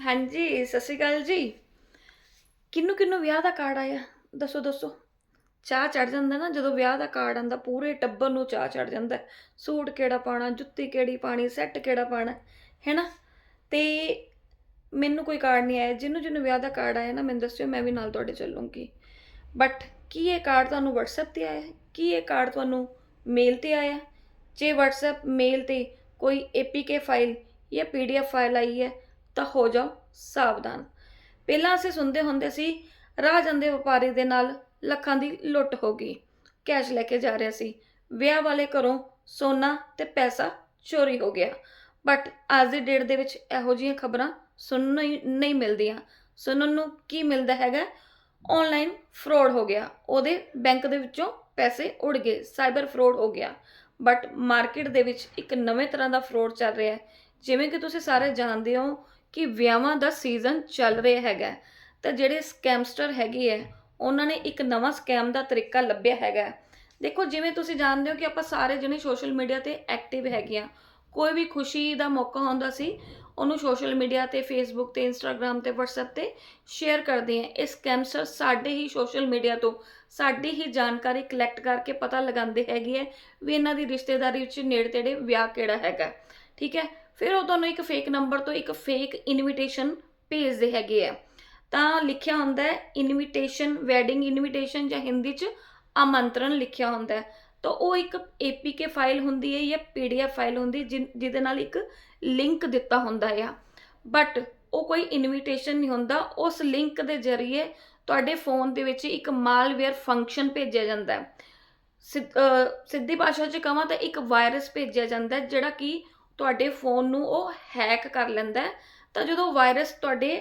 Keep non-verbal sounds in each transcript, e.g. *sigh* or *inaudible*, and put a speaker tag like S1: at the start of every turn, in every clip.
S1: ਹਾਂਜੀ, ਸਤਿ ਸ਼੍ਰੀ ਅਕਾਲ ਜੀ। ਕਿੰਨੂੰ ਕਿੰਨੂੰ ਵਿਆਹ ਦਾ ਕਾਰਡ ਆਇਆ? ਦੱਸੋ ਦੱਸੋ। ਚਾਹ ਚੜ ਜਾਂਦਾ ਨਾ, ਜਦੋਂ ਵਿਆਹ ਦਾ ਕਾਰਡ ਆਂਦਾ, ਪੂਰੇ ਟੱਬਰ ਨੂੰ ਚਾਹ ਚੜ ਜਾਂਦਾ। ਹੈ। ਸੂਟ ਕਿਹੜਾ ਪਾਣਾ ਜੁੱਤੀ ਕਿਹੜੀ ਪਾਣੀ ਸੈੱਟ ਕਿਹੜਾ ਪਾਣਾ ਹੈਨਾ? ਤੇ ਮੈਨੂੰ ਕੋਈ ਕਾਰਡ ਨਹੀਂ ਆਇਆ। ਜਿਹਨੂੰ ਜਿਹਨੂੰ ਵਿਆਹ ਦਾ ਕਾਰਡ ਆਇਆ ਨਾ, ਮੈਨੂੰ ਦੱਸਿਓ, ਮੈਂ ਵੀ ਨਾਲ ਤੁਹਾਡੇ ਚੱਲੂੰਗੀ। ਬਟ ਕੀ ਇਹ ਕਾਰਡ ਤੁਹਾਨੂੰ WhatsApp ਤੇ ਆਇਆ? ਹੈ ਕੀ ਇਹ ਕਾਰਡ ਤੁਹਾਨੂੰ ਮੇਲ ਤੇ ਆਇਆ? ਹੈ? ਜੇ WhatsApp ਮੇਲ ਤੇ ਕੋਈ APK ਫਾਈਲ ਜਾਂ PDF ਫਾਈਲ ਆਈ ਹੈ ਤਾਂ ਹੋ ਜਾਓ ਸਾਵਧਾਨ। ਪਹਿਲਾਂ ਅਸੀਂ ਸੁਣਦੇ ਹੁੰਦੇ ਸੀ, ਰਾਹ ਜਾਂਦੇ ਵਪਾਰੀ ਦੇ ਨਾਲ ਲੱਖਾਂ ਦੀ ਲੁੱਟ ਹੋ ਗਈ। ਕੈਸ਼ ਲੈ ਕੇ ਜਾ ਰਿਹਾ ਸੀ। ਵਿਆਹ ਵਾਲੇ ਘਰੋਂ ਸੋਨਾ ਤੇ ਪੈਸਾ ਚੋਰੀ ਹੋ ਗਿਆ। ਬਟ ਅੱਜ ਦੀ ਡੇਟ ਦੇ ਵਿੱਚ ਇਹੋ ਜਿਹੀਆਂ ਖਬਰਾਂ ਸੁਣਨ ਨੂੰ ਹੀ ਨਹੀਂ ਮਿਲਦੀਆਂ। ਸੁਣਨ ਨੂੰ ਕੀ ਮਿਲਦਾ ਹੈਗਾ? ਆਨਲਾਈਨ ਫਰਾਡ ਹੋ ਗਿਆ। ਉਹਦੇ ਬੈਂਕ ਦੇ ਵਿੱਚੋਂ ਪੈਸੇ ਉੜ ਗਏ। ਸਾਈਬਰ ਫਰਾਡ ਹੋ ਗਿਆ। ਬਟ ਮਾਰਕੀਟ ਦੇ ਵਿੱਚ ਇੱਕ ਨਵੇਂ ਤਰ੍ਹਾਂ ਦਾ ਫਰਾਡ ਚੱਲ ਰਿਹਾ ਹੈ। ਜਿਵੇਂ ਕਿ ਤੁਸੀਂ ਸਾਰੇ ਜਾਣਦੇ ਹੋ ਕਿ ਵਿਆਹਾਂ ਦਾ ਸੀਜ਼ਨ ਚੱਲ ਰਿਹਾ ਹੈਗਾ ਤਾਂ ਜਿਹੜੇ ਸਕੈਮਸਟਰ ਹੈਗੇ ਹੈ, ਉਹਨਾਂ ਨੇ ਇੱਕ ਨਵਾਂ ਸਕੈਮ ਦਾ ਤਰੀਕਾ ਲੱਭਿਆ ਹੈਗਾ ਦੇਖੋ, ਜਿਵੇਂ ਤੁਸੀਂ ਜਾਣਦੇ ਹੋ ਕਿ ਆਪਾਂ ਸਾਰੇ ਜਣੇ ਸੋਸ਼ਲ ਮੀਡੀਆ ਤੇ ਐਕਟਿਵ ਹੈਗੇ ਆ ਕੋਈ ਵੀ ਖੁਸ਼ੀ ਦਾ ਮੌਕਾ ਹੁੰਦਾ ਸੀ, ਉਹਨੂੰ ਸੋਸ਼ਲ ਮੀਡੀਆ ਤੇ ਫੇਸਬੁੱਕ ਤੇ ਇੰਸਟਾਗ੍ਰam ਤੇ WhatsApp ਤੇ ਸ਼ੇਅਰ ਕਰਦੇ ਆ ਇਹ ਸਕੈਮਸਟਰ ਸਾਡੇ ਹੀ ਸੋਸ਼ਲ ਮੀਡੀਆ ਤੋਂ ਸਾਡੀ ਹੀ ਜਾਣਕਾਰੀ ਕਲੈਕਟ ਕਰਕੇ ਪਤਾ ਲਗਾਉਂਦੇ ਹੈਗੇ ਹੈ ਵੀ ਇਹਨਾਂ ਦੀ ਰਿਸ਼ਤੇਦਾਰੀ ਵਿੱਚ ਨੇੜੇ ਤੇੜੇ ਵਿਆਹ ਕਿਹੜਾ ਹੈਗਾ ਠੀਕ ਹੈ? ਫਿਰ ਉਹ ਤੁਹਾਨੂੰ ਇੱਕ ਫੇਕ ਨੰਬਰ ਤੋਂ ਇੱਕ ਫੇਕ ਇਨਵੀਟੇਸ਼ਨ ਭੇਜਦੇ ਹੈਗੇ ਆ। ਤਾਂ ਲਿਖਿਆ ਹੁੰਦਾ ਹੈ ਇਨਵੀਟੇਸ਼ਨ ਵੈਡਿੰਗ ਇਨਵੀਟੇਸ਼ਨ ਜਾਂ ਹਿੰਦੀ 'ਚ ਆਮੰਤਰਣ ਲਿਖਿਆ ਹੁੰਦਾ ਹੈ। ਤਾਂ ਉਹ ਇੱਕ APK ਫਾਈਲ ਹੁੰਦੀ ਹੈ ਜਾਂ PDF ਫਾਈਲ ਹੁੰਦੀ ਜਿਹ- ਜਿਹਦੇ ਨਾਲ ਇੱਕ ਲਿੰਕ ਦਿੱਤਾ ਹੁੰਦਾ ਆ। ਬਟ ਉਹ ਕੋਈ ਇਨਵੀਟੇਸ਼ਨ ਨਹੀਂ ਹੁੰਦਾ। ਉਸ ਲਿੰਕ ਦੇ ਜ਼ਰੀਏ ਤੁਹਾਡੇ ਫੋਨ ਦੇ ਵਿੱਚ ਇੱਕ ਮਾਲਵੇਅਰ ਫੰਕਸ਼ਨ ਭੇਜਿਆ ਜਾਂਦਾ ਹੈ। ਸਿੱਧੀ ਭਾਸ਼ਾ 'ਚ ਕਹਾਂ ਤਾਂ ਇੱਕ ਵਾਇਰਸ ਭੇਜਿਆ ਜਾਂਦਾ ਜਿਹੜਾ ਕਿ ਤੁਹਾਡੇ ਫੋਨ ਨੂੰ ਉਹ ਹੈਕ ਕਰ ਲੈਂਦਾ ਹੈ। ਤਾਂ ਜਦੋਂ ਵਾਇਰਸ ਤੁਹਾਡੇ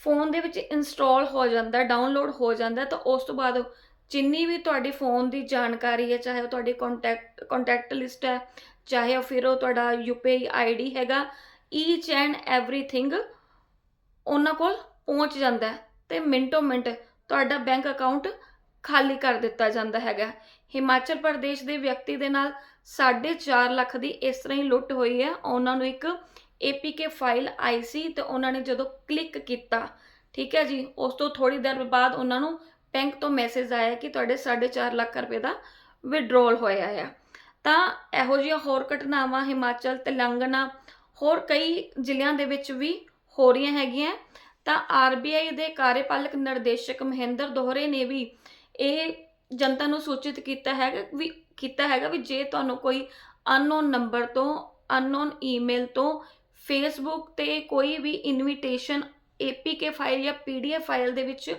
S1: ਫੋਨ ਦੇ ਵਿੱਚ ਇੰਸਟਾਲ ਹੋ ਜਾਂਦਾ ਡਾਊਨਲੋਡ ਹੋ ਜਾਂਦਾ, ਤਾਂ ਉਸ ਤੋਂ ਬਾਅਦ ਜਿੰਨੀ ਵੀ ਤੁਹਾਡੀ ਫੋਨ ਦੀ ਜਾਣਕਾਰੀ ਹੈ, ਚਾਹੇ ਉਹ ਤੁਹਾਡੀ ਕੰਟੈਕਟ ਕੰਟੈਕਟ ਲਿਸਟ ਹੈ, ਚਾਹੇ ਉਹ ਫਿਰ ਉਹ ਤੁਹਾਡਾ UPI ਆਈਡੀ ਹੈਗਾ ਈਚ ਐਂਡ ਐਵਰੀਥਿੰਗ ਉਹਨਾਂ ਕੋਲ ਪਹੁੰਚ ਜਾਂਦਾ ਹੈ ਤੇ ਮਿੰਟੋ ਮਿੰਟ ਤੁਹਾਡਾ ਬੈਂਕ ਅਕਾਊਂਟ ਖਾਲੀ ਕਰ ਦਿੱਤਾ ਜਾਂਦਾ ਹੈਗਾ ਹਿਮਾਚਲ ਪ੍ਰਦੇਸ਼ ਦੇ ਵਿਅਕਤੀ ਦੇ ਨਾਲ 4.5 ਲੱਖ ਦੀ ਇਸ ਤਰ੍ਹਾਂ ਹੀ ਲੁੱਟ ਹੋਈ ਹੈ। ਉਹਨਾਂ ਨੂੰ ਇੱਕ APK ਫਾਈਲ ਆਈ ਸੀ ਤੇ ਉਹਨਾਂ ਨੇ ਜਦੋਂ ਕਲਿੱਕ ਕੀਤਾ, ਠੀਕ ਹੈ ਜੀ, ਉਸ ਤੋਂ ਥੋੜੀ ਦੇਰ ਬਾਅਦ ਉਹਨਾਂ ਨੂੰ ਬੈਂਕ ਤੋਂ ਮੈਸੇਜ ਆਇਆ ਕਿ ਤੁਹਾਡੇ 4.5 ਲੱਖ ਰੁਪਏ ਦਾ ਵਿਡਰੋਲ ਹੋਇਆ ਹੈ ਤਾਂ ਇਹੋ ਜਿਹੀਆਂ ਹੋਰ ਘਟਨਾਵਾਂ ਹਿਮਾਚਲ, ਤੇਲੰਗਾਨਾ, ਹੋਰ ਕਈ ਜ਼ਿਲ੍ਹਿਆਂ ਦੇ ਵਿੱਚ ਵੀ ਹੋ ਰਹੀਆਂ ਹੈਗੀਆਂ। ਤਾਂ ਆਰਬੀਆਈ ਦੇ ਕਾਰਜਪਾਲਕ ਨਿਰਦੇਸ਼ਕ ਮਹਿੰਦਰ ਦੋਹਰੇ ਨੇ ਵੀ ਇਹ ਜਨਤਾ ਨੂੰ ਸੂਚਿਤ ਕੀਤਾ ਹੈਗਾ ਵੀ, ਕੀਤਾ ਹੈਗਾ ਵੀ ਜੇ ਤੁਹਾਨੂੰ ਕੋਈ ਅਨਨੋਨ ਨੰਬਰ ਤੋਂ ਅਨਨੋਨ ਈਮੇਲ ਤੋਂ ਫੇਸਬੁੱਕ ਤੇ ਕੋਈ ਵੀ ਇਨਵੀਟੇਸ਼ਨ APK ਫਾਈਲ ਜਾਂ PDF ਫਾਈਲ ਦੇ ਵਿੱਚ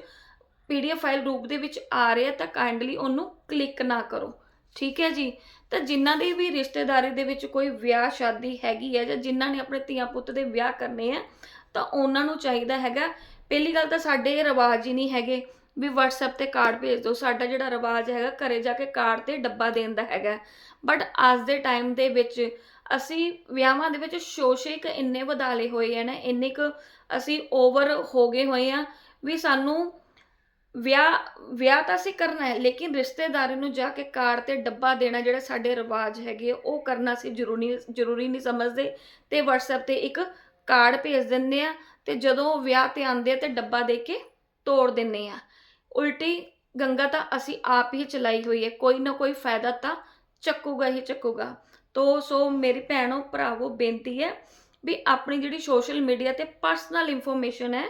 S1: PDF ਫਾਈਲ ਰੂਪ ਦੇ ਵਿੱਚ ਆ ਰਿਹਾ ਤਾਂ ਕਾਈਂਡਲੀ ਉਹਨੂੰ ਕਲਿੱਕ ਨਾ ਕਰੋ। ਠੀਕ ਹੈ ਜੀ? ਤਾਂ ਜਿਨ੍ਹਾਂ ਦੀ ਵੀ ਰਿਸ਼ਤੇਦਾਰੀ ਦੇ ਵਿੱਚ ਕੋਈ ਵਿਆਹ ਸ਼ਾਦੀ ਹੈਗੀ ਹੈ ਜਾਂ ਜਿਨ੍ਹਾਂ ਨੇ ਆਪਣੇ ਧੀਆਂ ਪੁੱਤ ਦੇ ਵਿਆਹ ਕਰਨੇ ਆ, ਤਾਂ ਉਹਨਾਂ ਨੂੰ ਚਾਹੀਦਾ ਹੈਗਾ, ਪਹਿਲੀ ਗੱਲ ਤਾਂ ਸਾਡੇ ਇਹ ਰਿਵਾਜ ਹੀ ਨਹੀਂ ਹੈਗੇ। ਵੀ WhatsApp ਤੇ ਕਾਰਡ ਭੇਜ ਦਿਓ। ਸਾਡਾ ਜਿਹੜਾ ਰਿਵਾਜ ਹੈਗਾ, ਘਰੇ ਜਾ ਕੇ ਕਾਰਡ ਤੇ ਡੱਬਾ ਦੇਣ ਦਾ ਹੈਗਾ। ਬਟ ਅੱਜ ਦੇ ਟਾਈਮ ਦੇ ਵਿੱਚ ਅਸੀਂ ਵਿਆਹਾਂ ਦੇ ਵਿੱਚ ਸ਼ੋਸ਼ੇ ਕ ਇੰਨੇ ਵਧਾ ਲਏ ਹੋਏ ਆ ਨਾ, ਇੰਨੇ ਕੁ ਅਸੀਂ ਓਵਰ ਹੋ ਗਏ ਹੋਏ ਆ ਵੀ ਸਾਨੂੰ ਵਿਆਹ ਵਿਆਹ ਤਾਂ ਅਸੀਂ ਕਰਨਾ ਹੈ, ਲੇਕਿਨ ਰਿਸ਼ਤੇਦਾਰੀ ਨੂੰ ਜਾ ਕੇ ਕਾਰਡ ਤੇ ਡੱਬਾ ਦੇਣਾ ਜਿਹੜਾ ਸਾਡੇ ਰਿਵਾਜ ਹੈਗੇ ਉਹ ਕਰਨਾ ਅਸੀਂ ਜ਼ਰੂਰੀ ਜ਼ਰੂਰੀ ਨਹੀਂ ਸਮਝਦੇ ਤੇ WhatsApp ਤੇ ਇੱਕ ਕਾਰਡ ਭੇਜ ਦਿੰਦੇ ਆ ਤੇ ਜਦੋਂ ਵਿਆਹ ਤੇ ਆਉਂਦੇ ਆ ਤੇ ਡੱਬਾ ਦੇ ਕੇ ਤੋੜ ਦਿੰਦੇ ਆ। ਉਲਟੀ ਗੰਗਾ ਤਾਂ ਅਸੀਂ ਆਪ ਹੀ ਚਲਾਈ ਹੋਈ ਹੈ ਕੋਈ ਨਾ ਕੋਈ ਫਾਇਦਾ ਤਾਂ ਚੱਕੂਗਾ ਹੀ ਚੱਕੂਗਾ। ਤੋ ਸੋ ਮੇਰੀ ਭੈਣੋ ਭਰਾਵੋ ਬੇਨਤੀ ਹੈ ਵੀ ਆਪਣੀ ਜਿਹੜੀ ਸੋਸ਼ਲ ਮੀਡੀਆ ਤੇ ਪਰਸਨਲ ਇਨਫੋਰਮੇਸ਼ਨ ਹੈ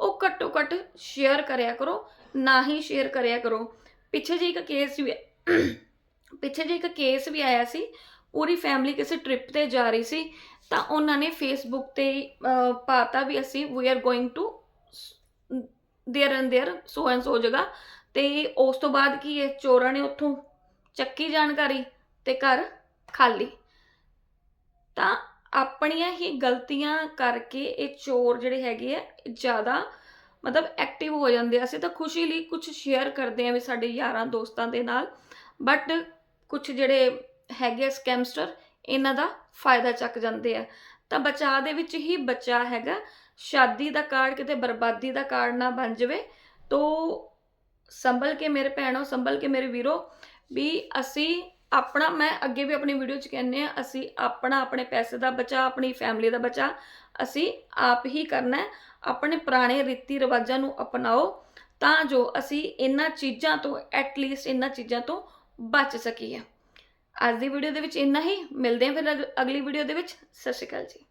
S1: ਉਹ ਘੱਟੋ ਘੱਟ ਸ਼ੇਅਰ ਕਰਿਆ ਕਰੋ ਨਾ ਹੀ ਸ਼ੇਅਰ ਕਰਿਆ ਕਰੋ। ਪਿੱਛੇ ਜਿਹੇ ਇੱਕ ਕੇਸ ਵੀ *coughs* ਪਿੱਛੇ ਜਿਹੇ ਇੱਕ ਕੇਸ ਵੀ ਆਇਆ ਸੀ ਪੂਰੀ ਫੈਮਿਲੀ ਕਿਸੇ ਟ੍ਰਿਪ ਤੇ ਜਾ ਰਹੀ ਸੀ ਤਾਂ ਉਹਨਾਂ ਨੇ ਫੇਸਬੁੱਕ ਤੇ ਅਹ, ਪਾਤਾ ਵੀ ਅਸੀਂ we are going to there and there so and so ਜਗ੍ਹਾ। ਤੇ ਉਸ ਤੋਂ ਬਾਅਦ ਕੀ ਹੈ, ਚੋਰਾਂ ਨੇ ਉੱਥੋਂ ਚੱਕੀ ਜਾਣਕਾਰੀ ਤੇ ਘਰ ਖਾਲੀ। ਤਾਂ ਆਪਣੀਆਂ ਹੀ ਗਲਤੀਆਂ ਕਰਕੇ ਇਹ ਚੋਰ ਜਿਹੜੇ ਹੈਗੇ ਆ ਜ਼ਿਆਦਾ ਮਤਲਬ ਐਕਟਿਵ ਹੋ ਜਾਂਦੇ ਆ। ਅਸੀਂ ਤਾਂ ਖੁਸ਼ੀ ਲਈ ਕੁਝ ਸ਼ੇਅਰ ਕਰਦੇ ਆ ਵੀ ਸਾਡੇ ਯਾਰਾਂ ਦੋਸਤਾਂ ਦੇ ਨਾਲ ਬਟ ਕੁਝ ਜਿਹੜੇ ਹੈਗੇ ਸਕੈਮਸਟਰ ਇਹਨਾਂ ਦਾ ਫਾਇਦਾ ਚੱਕ ਜਾਂਦੇ ਆ। ਤਾਂ ਬਚਾਅ ਦੇ ਵਿੱਚ ਹੀ ਬਚਾ ਹੈਗਾ। ਸ਼ਾਦੀ ਦਾ ਕਾਰਡ ਕਿਤੇ ਬਰਬਾਦੀ ਦਾ ਕਾਰਡ ਨਾ ਬਣ ਜਾਵੇ, ਤੋ ਸੰਭਲ ਕੇ ਮੇਰੇ ਭੈਣੋ, ਸੰਭਲ ਕੇ ਮੇਰੇ ਵੀਰੋ, ਵੀ ਅਸੀਂ ਆਪਣਾ, ਮੈਂ ਅੱਗੇ ਵੀ ਆਪਣੀ ਵੀਡੀਓ 'ਚ ਕਹਿੰਨੇ ਆ, ਅਸੀਂ ਆਪਣਾ, ਆਪਣੇ ਪੈਸੇ ਦਾ ਬਚਾ ਆਪਣੀ ਫੈਮਿਲੀ ਦਾ ਬਚਾ ਅਸੀਂ ਆਪ ਹੀ ਕਰਨਾ ਹੈ, ਆਪਣੇ ਪੁਰਾਣੇ ਰੀਤੀ ਰਿਵਾਜਾਂ ਨੂੰ ਅਪਣਾਓ, ਤਾਂ ਜੋ ਅਸੀਂ ਇਹਨਾਂ ਚੀਜ਼ਾਂ ਤੋਂ ਐਟਲੀਸਟ ਇਹਨਾਂ ਚੀਜ਼ਾਂ ਤੋਂ ਬਚ ਸਕੀਏ। ਅੱਜ ਦੀ ਵੀਡੀਓ ਦੇ ਵਿੱਚ ਇੰਨਾ ਹੀ, ਮਿਲਦੇ ਹਾਂ ਫਿਰ ਅਗ- ਅਗਲੀ ਵੀਡੀਓ ਦੇ ਵਿੱਚ, ਸਤਿ ਸ਼੍ਰੀ ਅਕਾਲ ਜੀ।